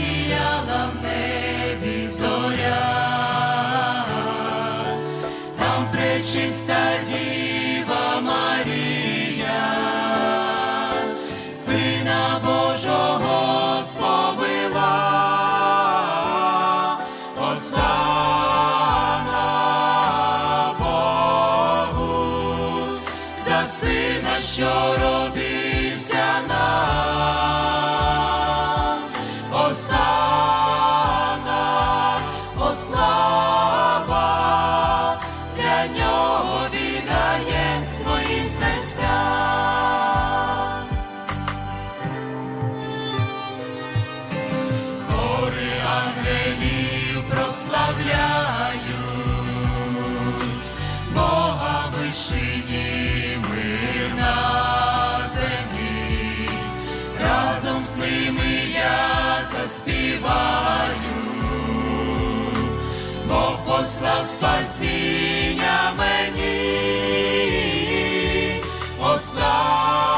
засіяла в небі зоря, там пречиста Діва Марія, Сина Божого сповила, Ослана Богу, за сина, що родився нього віддаєм свої серця. Гори ангелів прославляють, Бога вишині мир на землі, разом з ними я заспіваю, послав спасіння мені, Ослана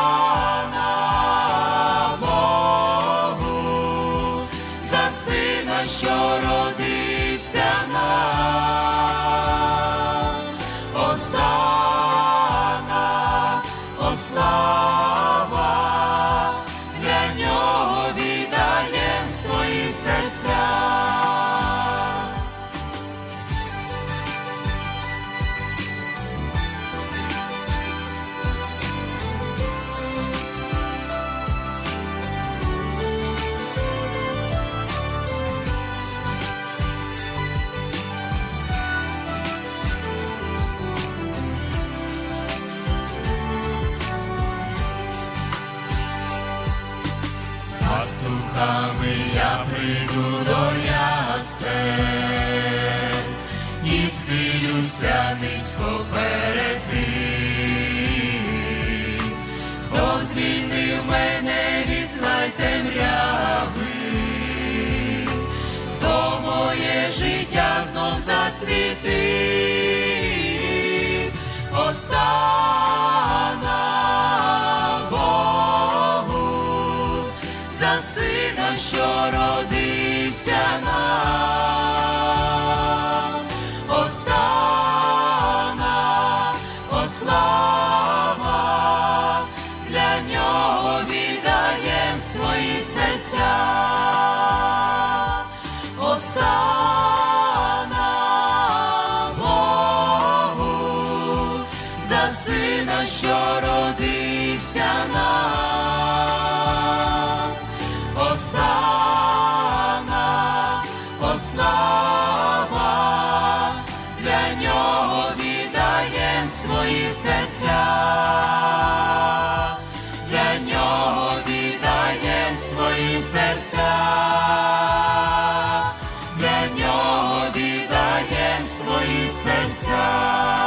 пастухами я прийду до ясен, і схилюся низько перед тим, хто звільнив мене від зла й темряви, хто моє життя знов засвітив, Остана Богу, що родився нам, Осана, ослава, для нього віддаєм свої серця, Осана Богу, за сина, що родився. слава, для нього віддаєм свої серця, для нього віддаєм свої серця, для нього віддаєм свої серця.